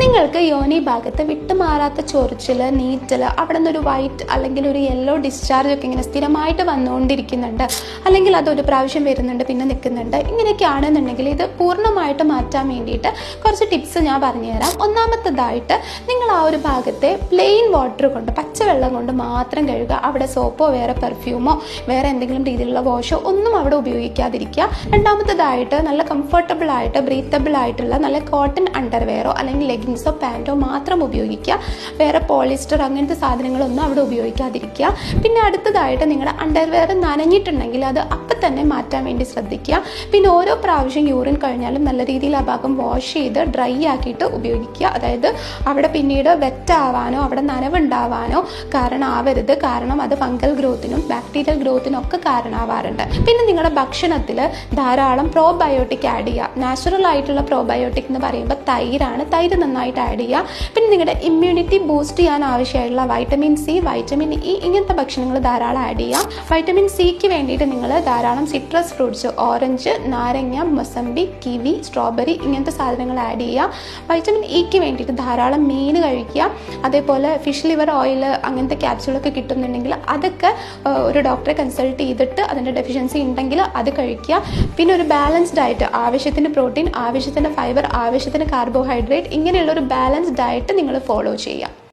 നിങ്ങൾക്ക് യോനി ഭാഗത്ത് വിട്ടുമാറാത്ത ചൊറിച്ചിൽ നീറ്റൽ അവിടെ ഒരു വൈറ്റ് അല്ലെങ്കിൽ ഒരു യെല്ലോ ഡിസ്ചാർജ് ഒക്കെ ഇങ്ങനെ സ്ഥിരമായിട്ട് വന്നുകൊണ്ടിരിക്കുന്നുണ്ട്. അല്ലെങ്കിൽ അതൊരു പ്രാവശ്യം വരുന്നുണ്ട് പിന്നെ നിൽക്കുന്നുണ്ട്. ഇങ്ങനെയൊക്കെ ആണെന്നുണ്ടെങ്കിൽ ഇത് പൂർണമായിട്ട് മാറ്റാൻ വേണ്ടിയിട്ട് കുറച്ച് ടിപ്സ് ഞാൻ പറഞ്ഞുതരാം. ഒന്നാമത്തതായിട്ട് നിങ്ങൾ ആ ഒരു ഭാഗത്തെ പ്ലെയിൻ വാട്ടർ കൊണ്ട് പച്ചവെള്ളം കൊണ്ട് മാത്രം കഴുകുക. അവിടെ സോപ്പോ വേറെ പെർഫ്യൂമോ വേറെ എന്തെങ്കിലും രീതിയിലുള്ള വാഷോ ഒന്നും അവിടെ ഉപയോഗിക്കാതിരിക്കുക. രണ്ടാമത്തതായിട്ട് നല്ല കംഫർട്ടബിൾ ആയിട്ട് ബ്രീത്തബിൾ ആയിട്ടുള്ള നല്ല കോട്ടൺ അണ്ടർവെയറോ അല്ലെങ്കിൽ ലെഗിൻസോ പാന്റോ മാത്രം ഉപയോഗിക്കുക. വേറെ പോളിസ്റ്റർ അങ്ങനത്തെ സാധനങ്ങളൊന്നും അവിടെ ഉപയോഗിക്കാതിരിക്കുക. പിന്നെ അടുത്തതായിട്ട് നിങ്ങളുടെ അണ്ടർവെയർ നനഞ്ഞിട്ടുണ്ടെങ്കിൽ അത് അപ്പം തന്നെ മാറ്റാൻ വേണ്ടി ശ്രദ്ധിക്കുക. പിന്നെ ഓരോ പ്രാവശ്യം യൂറിൻ കഴിഞ്ഞാലും നല്ല രീതിയിൽ ആ ഭാഗം വാഷ് ചെയ്ത് ഡ്രൈ ആക്കിയിട്ട് ഉപയോഗിക്കുക. അതായത് അവിടെ പിന്നീട് വെറ്റ് ആവാനോ അവിടെ നനവുണ്ടാവാനോ കാരണമാവരുത്. കാരണം അത് ഫംഗൽ ഗ്രോത്തിനും ബാക്ടീരിയൽ ഗ്രോത്തിനും ഒക്കെ കാരണമാവാറുണ്ട്. പിന്നെ നിങ്ങളുടെ ഭക്ഷണത്തിൽ ധാരാളം പ്രോബയോട്ടിക് ആഡ് ചെയ്യുക. നാച്ചുറൽ ആയിട്ടുള്ള പ്രോബയോട്ടിക് എന്ന് പറയുമ്പോൾ തൈരാണ്. തൈര് നന്നായിട്ട് ആഡ് ചെയ്യുക. പിന്നെ നിങ്ങളുടെ ഇമ്മ്യൂണിറ്റി ബൂസ്റ്റ് ചെയ്യാൻ ആവശ്യമായിട്ടുള്ള വൈറ്റമിൻ സി വൈറ്റമിൻ ഇ ഇങ്ങനത്തെ ഭക്ഷണങ്ങൾ ധാരാളം ആഡ് ചെയ്യുക. വൈറ്റമിൻ സിക്ക് വേണ്ടിയിട്ട് നിങ്ങൾ ധാരാളം സിട്രസ് ഫ്രൂട്ട്സ് ഓറഞ്ച് നാരങ്ങ മൊസമ്പി കിവി സ്ട്രോബെറി ഇങ്ങനത്തെ സാധനങ്ങൾ ആഡ് ചെയ്യുക. വൈറ്റമിൻ ഇക്ക് വേണ്ടിയിട്ട് ധാരാളം മീൻ കഴിക്കുക. അതേപോലെ ഫിഷ് ലിവർ ഓയിൽ അങ്ങനത്തെ ക്യാപ്സ്യൂളൊക്കെ കിട്ടുന്നുണ്ടെങ്കിൽ അതൊക്കെ ഒരു ഡോക്ടറെ കൺസൾട്ട് ചെയ്തിട്ട് അതിന്റെ ഡെഫിഷ്യൻസി ഉണ്ടെങ്കിൽ അത് കഴിക്കുക. പിന്നെ ഒരു ബാലൻസ്ഡ് ഡയറ്റ് ആവശ്യത്തിന് പ്രോട്ടീൻ ആവശ്യത്തിന് ഫൈബർ ആവശ്യത്തിന് കാർബോഹൈഡ്രേറ്റ് ഇങ്ങനെയുള്ള ഒരു ബാലൻസ്ഡ് ഡയറ്റ് നിങ്ങൾ ഫോളോ ചെയ്യുക.